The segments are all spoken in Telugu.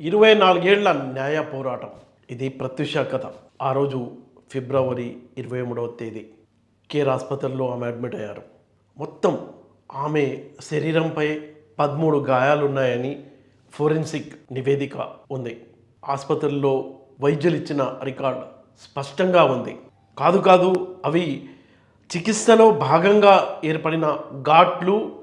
ఇరవై నాలుగేళ్ళ న్యాయ పోరాటం. ఇది ప్రత్యుష కథ. ఆ రోజు ఫిబ్రవరి ఇరవై మూడవ తేదీ. కేర్ ఆసుపత్రిలో ఆమె అడ్మిట్ అయ్యారు. మొత్తం ఆమె శరీరంపై పదమూడు గాయాలున్నాయని ఫోరెన్సిక్ నివేదిక ఉంది. ఆసుపత్రిలో వైద్యులు ఇచ్చిన రికార్డ్ స్పష్టంగా ఉంది. కాదు కాదు అవి చికిత్సలో భాగంగా ఏర్పడిన ఘాట్లు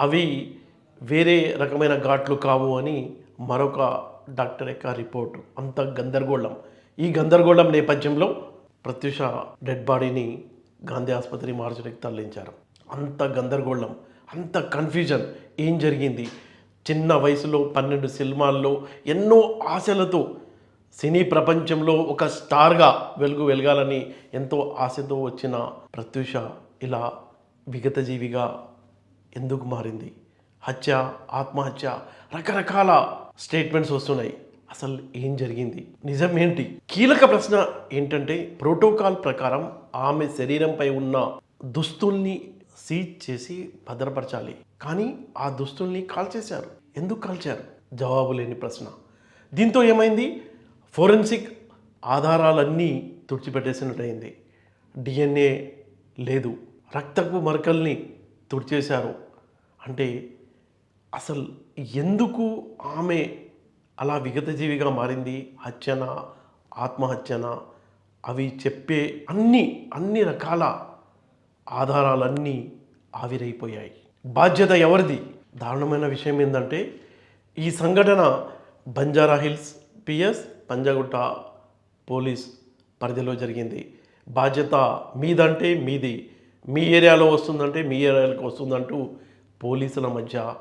అవి వేరే రకమైన ఘాట్లు కావు అని మరొక డాక్టర్ యొక్క రిపోర్ట్. అంత గందరగోళం. ఈ గందరగోళం నేపథ్యంలో ప్రత్యూష డెడ్ బాడీని గాంధీ ఆసుపత్రి మార్చడానికి తరలించారు. అంత గందరగోళం అంత కన్ఫ్యూజన్. ఏం జరిగింది? చిన్న వయసులో పన్నెండు సినిమాల్లో ఎన్నో ఆశలతో సినీ ప్రపంచంలో ఒక స్టార్గా వెలుగు వెలగాలని ఎంతో ఆశతో వచ్చిన ప్రత్యూష ఇలా విగతజీవిగా ఎందుకు మారింది? హత్య ఆత్మహత్య రకరకాల స్టేట్మెంట్స్ వస్తున్నాయి. అసలు ఏం జరిగింది? నిజం ఏంటి? కీలక ప్రశ్న ఏంటంటే ప్రోటోకాల్ ప్రకారం ఆమె శరీరంపై ఉన్న దుస్తుల్ని సీజ్ చేసి భద్రపరచాలి. కానీ ఆ దుస్తుల్ని కాల్చేశారు. ఎందుకు కాల్చారు? జవాబు లేని ప్రశ్న. దీంతో ఏమైంది? ఫోరెన్సిక్ ఆధారాలన్నీ తుడిచిపెట్టేసినట్టయింది. డిఎన్ఏ లేదు. రక్తపు మరకల్ని తుడిచేశారు. అంటే అసలు ఎందుకు ఆమె అలా విగతజీవిగా మారింది? హత్యన? ఆత్మహత్యన? అవి చెప్పే అన్ని అన్ని రకాల ఆధారాలన్నీ ఆవిరైపోయాయి. బాధ్యత ఎవరిది? దారుణమైన విషయం ఏంటంటే ఈ సంఘటన Banjara Hills PS Panjagutta police పరిధిలో జరిగింది. బాధ్యత మీదంటే మీది. మీ ఏరియాలో వస్తుందంటే మీ ఏరియాలకు వస్తుందంటూ పోలీసుల మధ్య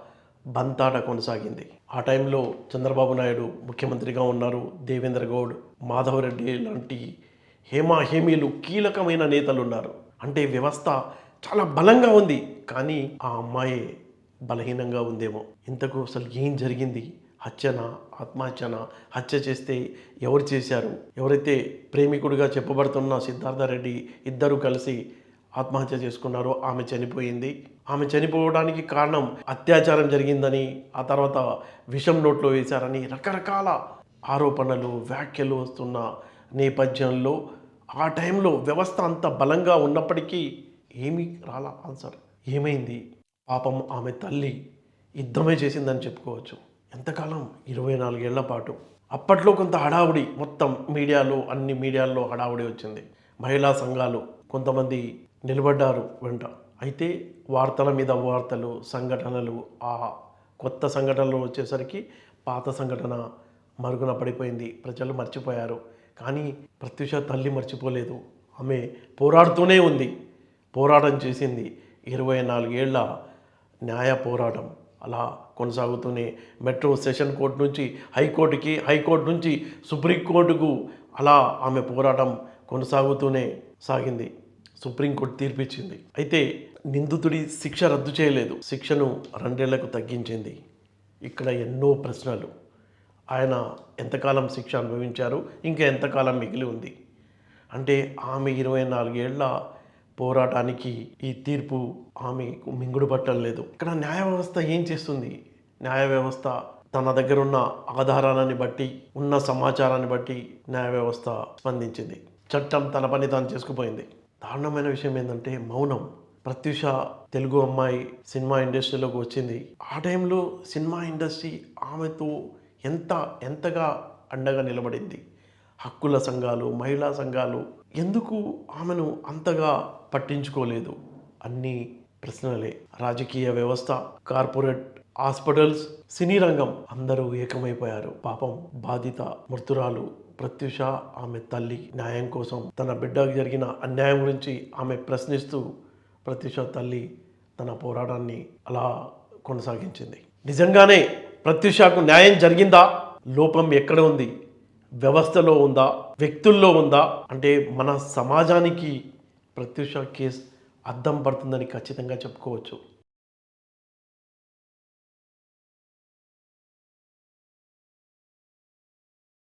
బంతాట కొనసాగింది. ఆ టైంలో చంద్రబాబు నాయుడు ముఖ్యమంత్రిగా ఉన్నారు. దేవేంద్ర గౌడ్ మాధవరెడ్డి లాంటి హేమాహేమీలు కీలకమైన నేతలు ఉన్నారు అంటే వ్యవస్థ చాలా బలంగా ఉంది. కానీ ఆ అమ్మాయి బలహీనంగా ఉందేమో. ఇంతకు అసలు ఏం జరిగింది? హత్యన? ఆత్మహత్యన? హత్య చేస్తే ఎవరు చేశారు? ఎవరైతే ప్రేమికుడిగా చెప్పబడుతున్న సిద్ధార్థ రెడ్డి ఇద్దరు కలిసి ఆత్మహత్య చేసుకున్నారో. ఆమె చనిపోయింది. ఆమె చనిపోవడానికి కారణం అత్యాచారం జరిగిందని ఆ తర్వాత విషం నోట్లో వేశారని రకరకాల ఆరోపణలు వ్యాఖ్యలు వస్తున్న నేపథ్యంలో ఆ టైంలో వ్యవస్థ అంత బలంగా ఉన్నప్పటికీ ఏమీ రాలా ఆన్సర్. ఏమైంది? పాపం ఆమె తల్లి యుద్ధమే చేసిందని చెప్పుకోవచ్చు. ఎంతకాలం? ఇరవై నాలుగేళ్ళ పాటు. అప్పట్లో కొంత హడావుడి మొత్తం మీడియాలో అన్ని మీడియాల్లో హడావుడి వచ్చింది. మహిళా సంఘాలు కొంతమంది నిలబడ్డారు వెంట. అయితే వార్తల మీద వార్తలు సంఘటనలు ఆ కొత్త సంఘటనలు వచ్చేసరికి పాత సంఘటన మరుగున పడిపోయింది. ప్రజలు మర్చిపోయారు. కానీ ప్రత్యూష తల్లి మర్చిపోలేదు. ఆమె పోరాడుతూనే ఉంది. పోరాటం చేసింది. ఇరవై నాలుగేళ్ళ న్యాయ పోరాటం. అలా కొనసాగుతూనే మెట్రో సెషన్ కోర్టు నుంచి హైకోర్టుకి హైకోర్టు నుంచి సుప్రీంకోర్టుకు అలా ఆమె పోరాటం కొనసాగుతూనే సాగింది. సుప్రీంకోర్టు తీర్పిచ్చింది. అయితే నిందితుడి శిక్ష రద్దు చేయలేదు. శిక్షను రెండేళ్ళకు తగ్గించింది. ఇక్కడ ఎన్నో ప్రశ్నలు. ఆయన ఎంతకాలం శిక్ష అనుభవించారు? ఇంకా ఎంతకాలం మిగిలి ఉంది? అంటే ఆమె ఇరవై నాలుగేళ్ళ పోరాటానికి ఈ తీర్పు ఆమెకు మింగుడు పట్టలేదు ఇక్కడ న్యాయ వ్యవస్థ ఏం చేస్తుంది? న్యాయ వ్యవస్థ తన దగ్గర ఉన్న ఆధారాలని బట్టి ఉన్న సమాచారాన్ని బట్టి న్యాయ వ్యవస్థ స్పందించింది. చట్టం తన పని తాను చేసుకుపోయింది. దారుణమైన విషయం ఏంటంటే మౌనం. ప్రత్యూష తెలుగు అమ్మాయి సినిమా ఇండస్ట్రీలోకి వచ్చింది. ఆ టైంలో సినిమా ఇండస్ట్రీ ఆమెతో ఎంత ఎంతగా అండగా నిలబడింది. హక్కుల సంఘాలు మహిళా సంఘాలు ఎందుకు ఆమెను అంతగా పట్టించుకోలేదు? అన్ని ప్రశ్నలే. రాజకీయ వ్యవస్థ కార్పొరేట్ హాస్పిటల్స్ సినీ రంగం అందరూ ఏకమైపోయారు. పాపం బాధిత మృతురాలు ప్రత్యుష ఆమె తల్లి న్యాయం కోసం తన బిడ్డకు జరిగిన అన్యాయం గురించి ఆమె ప్రశ్నిస్తూ ప్రత్యుష తల్లి తన పోరాటాన్ని అలా కొనసాగించింది. నిజంగానే ప్రత్యుషకు న్యాయం జరిగిందా? లోపం ఎక్కడ ఉంది? వ్యవస్థలో ఉందా? వ్యక్తుల్లో ఉందా? అంటే మన సమాజానికి ప్రత్యూష కేసు అద్దం పడుతుందని ఖచ్చితంగా చెప్పుకోవచ్చు.